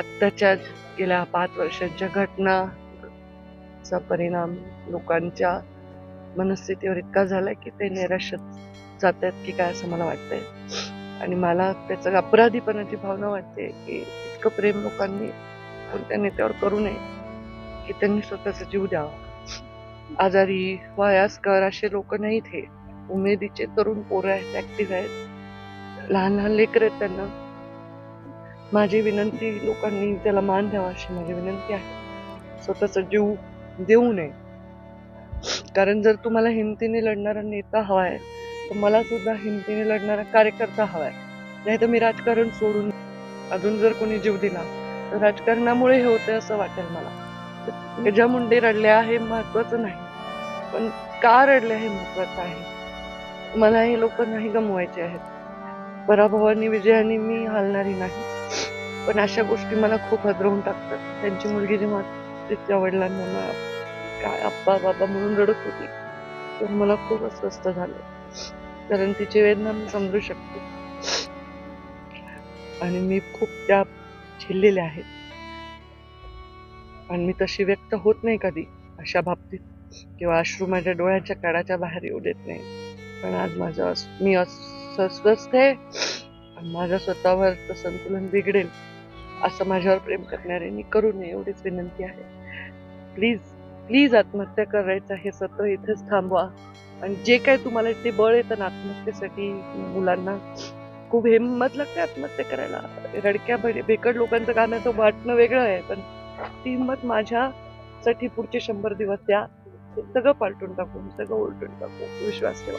आत्ताच्या गेल्या पाच वर्षांच्या घटनाचा परिणाम लोकांच्या मनस्थितीवर इतका झालाय की ते निराशात जात आहेत की काय असं मला वाटतंय. आणि मला त्याचं अपराधीपणाची भावना वाटते की इतकं प्रेम लोकांनी कोणत्या नेत्यावर करू नये की त्यांनी स्वतःचा जीव द्यावा. आजारी वयास्कर असे लोक नाहीत हे. उमेदीचे तरुण पोरं आहेत ऍक्टिव्ह आहेत. लहान लहान लेकर आहेत त्यांना. माझी विनंती लोकांनी त्याला मान द्यावा अशी माझी विनंती आहे. स्वतःचा जीव देऊ नये. कारण जर तुम्हाला हिमतीने लढणारा नेता हवाय तर मला सुद्धा हिमतीने लढणारा कार्यकर्ता हवाय नाही तर मी राजकारण सोडून अजून जर कोणी जीव दिला तर राजकारणामुळे हे होतंय असं वाटेल मला. गजा मुंडे रडल्या हे महत्वाचं नाही पण का रडले हे महत्वाचं आहे? मला हे लोक नाही गमवायचे आहेत. पराभवानी विजयाने मी हलणारी नाही. पण अशा गोष्टी मला खूप हदरवून टाकतात. त्यांची मुलगी जेव्हा तिच्या वडिलांना मला काय आप्पा बाबा म्हणून रडत होती तर मला खूप अस्वस्थ झालं. कारण तिची वेदना मी समजू शकते. आणि मी खूप त्या झेललेल्या आहेत. आणि मी तशी व्यक्त होत नाही कधी अशा बाबतीत. किंवा अश्रू माझ्या डोळ्याच्या काळाच्या बाहेर येऊ देत नाही पण आज माझं मी अस- अस्वस्थ आहे. आणि माझ्या स्वतःवरचं संतुलन बिघडेल असं माझ्यावर प्रेम करणाऱ्यांनी करू नये एवढीच विनंती आहे. प्लीज प्लीज आत्महत्या करायचं हे सतत इथेच थांबवा. आणि जे काय तुम्हाला ते बळ येतं ना आत्महत्येसाठी मुलांना खूप हिंमत लागते आत्महत्या करायला. रडक्या बेकड भेकड लोकांचं गाण्याचं वाटणं वेगळं आहे पण ती हिंमत माझ्यासाठी पुढचे शंभर दिवस द्या. सगळं पालटून टाकू सगळं उलटून टाकू विश्वास ठेवा.